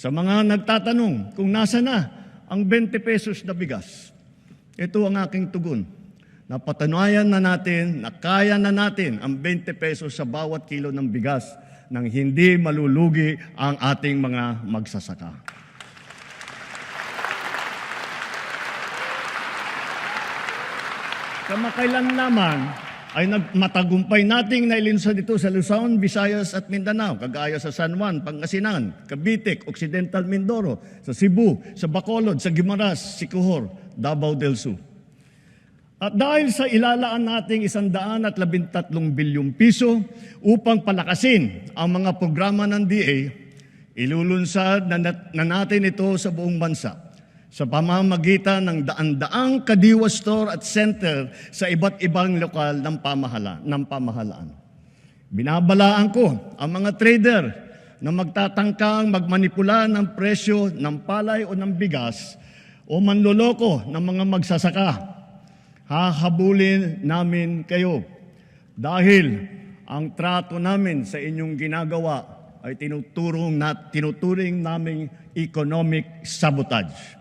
Sa mga nagtatanong kung nasa na ang 20 pesos na bigas, ito ang aking tugon. Napatunayan na natin na kaya na natin ang 20 pesos sa bawat kilo ng bigas nang hindi malulugi ang ating mga magsasaka. Kamakailan naman ay nagmatagumpay nating nailinsa dito sa Luzon, Visayas at Mindanao, kagaya sa San Juan, Pangasinan, Cavite, Occidental Mindoro, sa Cebu, sa Bacolod, sa Guimaras, Siquijor, Davao del Sur. At dahil sa ilalaan nating isandaan at labintatlong bilyong piso upang palakasin ang mga programa ng DA, ilulunsad na natin ito sa buong bansa sa pamamagitan ng daan-daang kadiwa store at center sa iba't ibang lokal ng, pamahala, ng pamahalaan. Binabalaan ko ang mga trader na magtatangkang magmanipula ng presyo ng palay o ng bigas o manloloko ng mga magsasaka. Hahabulin namin kayo dahil ang trato namin sa inyong ginagawa ay tinuturong na, tinuturing naming economic sabotage.